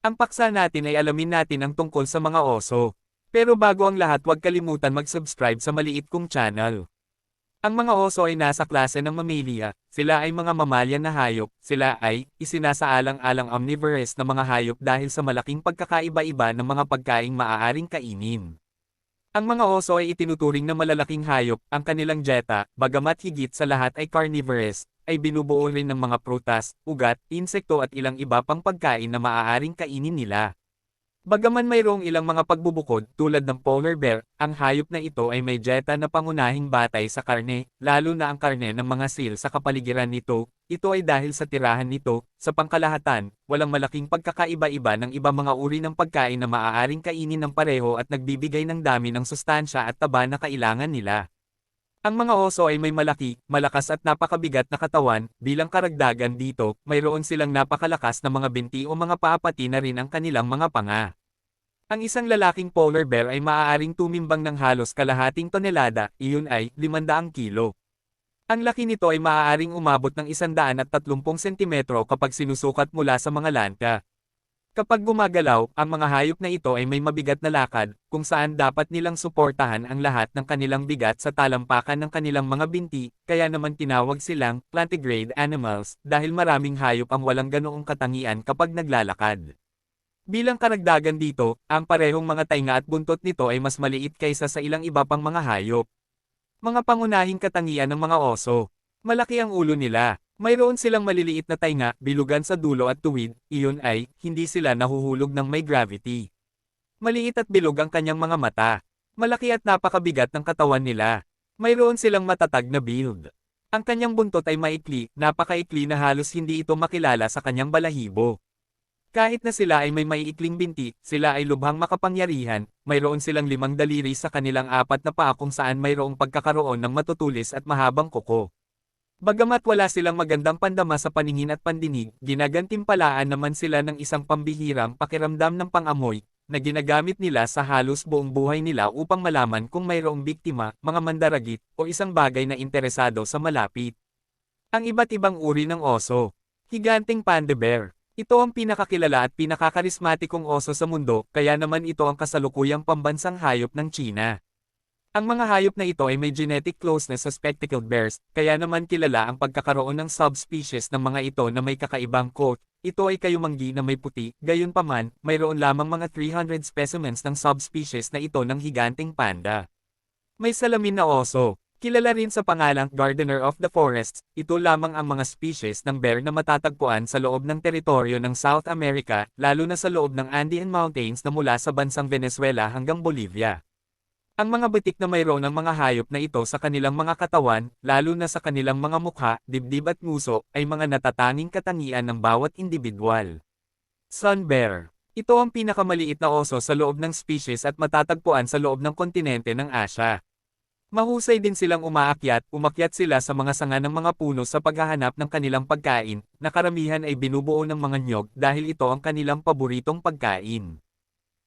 Ang paksa natin ay alamin natin ang tungkol sa mga oso. Pero bago ang lahat huwag kalimutan mag-subscribe sa maliit kong channel. Ang mga oso ay nasa klase ng mammalia, sila ay mga mamalyan na hayop, sila ay isinasaalang-alang omnivorous na mga hayop dahil sa malaking pagkakaiba-iba ng mga pagkaing maaaring kainin. Ang mga oso ay itinuturing na malalaking hayop, ang kanilang dieta, bagamat higit sa lahat ay carnivorous, ay binubuo rin ng mga prutas, ugat, insekto at ilang iba pang pagkain na maaaring kainin nila. Bagaman mayroong ilang mga pagbubukod tulad ng polar bear, ang hayop na ito ay may dieta na pangunahing batay sa karne, lalo na ang karne ng mga seal sa kapaligiran nito, ito ay dahil sa tirahan nito, sa pangkalahatan, walang malaking pagkakaiba-iba ng iba mga uri ng pagkain na maaaring kainin ng pareho at nagbibigay ng dami ng sustansya at taba na kailangan nila. Ang mga oso ay may malaki, malakas at napakabigat na katawan, bilang karagdagan dito, mayroon silang napakalakas na mga binti o mga paapati na rin ang kanilang mga panga. Ang isang lalaking polar bear ay maaaring tumimbang ng halos kalahating tonelada, iyon ay 500 kilo. Ang laki nito ay maaaring umabot ng 130 sentimetro kapag sinusukat mula sa mga lanta. Kapag gumagalaw, ang mga hayop na ito ay may mabigat na lakad, kung saan dapat nilang suportahan ang lahat ng kanilang bigat sa talampakan ng kanilang mga binti, kaya naman tinawag silang plantigrade animals, dahil maraming hayop ang walang ganoong katangian kapag naglalakad. Bilang karagdagan dito, ang parehong mga tainga at buntot nito ay mas maliit kaysa sa ilang iba pang mga hayop. Mga pangunahing katangian ng mga oso. Malaki ang ulo nila. Mayroon silang maliliit na tainga, bilugan sa dulo at tuwid, iyon ay, hindi sila nahuhulog ng may gravity. Maliit at bilog ang kanyang mga mata. Malaki at napakabigat ng katawan nila. Mayroon silang matatag na build. Ang kanyang buntot ay maikli, napakaikli na halos hindi ito makilala sa kanyang balahibo. Kahit na sila ay may maiikling binti, sila ay lubhang makapangyarihan, mayroon silang limang daliri sa kanilang apat na paa kung saan mayroong pagkakaroon ng matutulis at mahabang kuko. Bagamat wala silang magandang pandama sa paningin at pandinig, ginagantimpalaan naman sila ng isang pambihirang pakiramdam ng pangamoy, na ginagamit nila sa halos buong buhay nila upang malaman kung mayroong biktima, mga mandaragit, o isang bagay na interesado sa malapit. Ang iba't ibang uri ng oso. Higanting panda bear. Ito ang pinakakilala at pinakakarismatikong oso sa mundo, kaya naman ito ang kasalukuyang pambansang hayop ng China. Ang mga hayop na ito ay may genetic closeness sa spectacled bears, kaya naman kilala ang pagkakaroon ng subspecies ng mga ito na may kakaibang coat. Ito ay kayumanggi na may puti, gayunpaman, mayroon lamang mga 300 specimens ng subspecies na ito ng higanting panda. May salamin na oso. Kilala rin sa pangalang Gardener of the Forests, ito lamang ang mga species ng bear na matatagpuan sa loob ng teritoryo ng South America, lalo na sa loob ng Andean Mountains na mula sa bansang Venezuela hanggang Bolivia. Ang mga butik na mayroon ng mga hayop na ito sa kanilang mga katawan, lalo na sa kanilang mga mukha, dibdib at nguso, ay mga natatanging katangian ng bawat individual. Sun Bear Ito ang pinakamaliit na oso sa loob ng species at matatagpuan sa loob ng kontinente ng Asya. Mahusay din silang umaakyat, umakyat sila sa mga sanga ng mga puno sa paghahanap ng kanilang pagkain, na karamihan ay binubuo ng mga nyog dahil ito ang kanilang paboritong pagkain.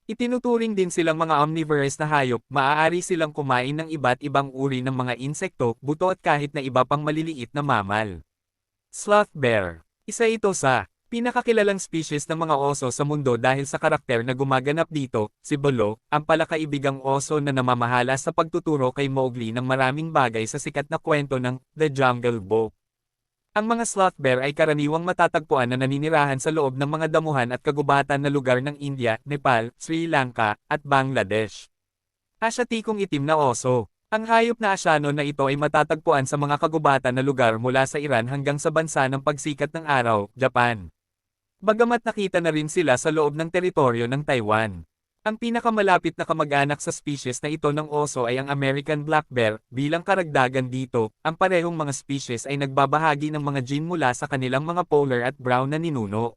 Itinuturing din silang mga omnivorous na hayop, maaari silang kumain ng iba't ibang uri ng mga insekto, buto at kahit na iba pang maliliit na mamal. Sloth Bear Isa ito sa pinakakilalang species ng mga oso sa mundo dahil sa karakter na gumaganap dito, si Bolo, ang palakaibigang oso na namamahala sa pagtuturo kay Mowgli ng maraming bagay sa sikat na kwento ng The Jungle Book. Ang mga sloth bear ay karaniwang matatagpuan na naninirahan sa loob ng mga damuhan at kagubatan na lugar ng India, Nepal, Sri Lanka, at Bangladesh. Asyatikong itim na oso. Ang hayop na asyano na ito ay matatagpuan sa mga kagubatan na lugar mula sa Iran hanggang sa bansa ng pagsikat ng araw, Japan. Bagamat nakita na rin sila sa loob ng teritoryo ng Taiwan. Ang pinakamalapit na kamag-anak sa species na ito ng oso ay ang American black bear, bilang karagdagan dito, ang parehong mga species ay nagbabahagi ng mga gene mula sa kanilang mga polar at brown na ninuno.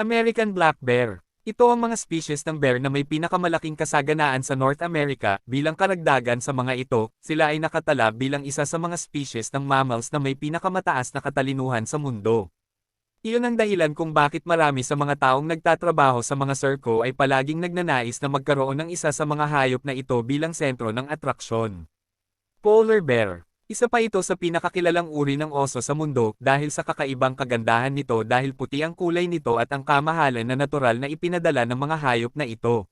American black bear. Ito ang mga species ng bear na may pinakamalaking kasaganaan sa North America, bilang karagdagan sa mga ito, sila ay nakatala bilang isa sa mga species ng mammals na may pinakamataas na katalinuhan sa mundo. Iyon ang dahilan kung bakit marami sa mga taong nagtatrabaho sa mga circo ay palaging nagnanais na magkaroon ng isa sa mga hayop na ito bilang sentro ng atraksyon. Polar Bear Isa pa ito sa pinakakilalang uri ng oso sa mundo dahil sa kakaibang kagandahan nito dahil puti ang kulay nito at ang kamahalan na natural na ipinadala ng mga hayop na ito.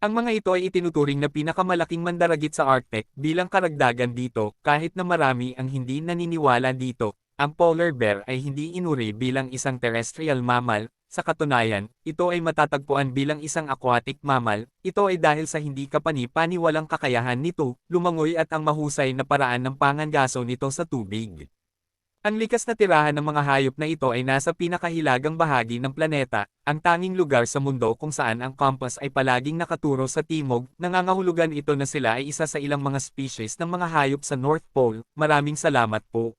Ang mga ito ay itinuturing na pinakamalaking mandaragit sa Arctic bilang karagdagan dito kahit na marami ang hindi naniniwala dito. Ang polar bear ay hindi inuri bilang isang terrestrial mammal, sa katunayan, ito ay matatagpuan bilang isang aquatic mammal, ito ay dahil sa hindi kapani-paniwalang kakayahan nito, lumangoy at ang mahusay na paraan ng pangangaso nito sa tubig. Ang likas na tirahan ng mga hayop na ito ay nasa pinakahilagang bahagi ng planeta, ang tanging lugar sa mundo kung saan ang compass ay palaging nakaturo sa timog, nangangahulugan ito na sila ay isa sa ilang mga species ng mga hayop sa North Pole. Maraming salamat po.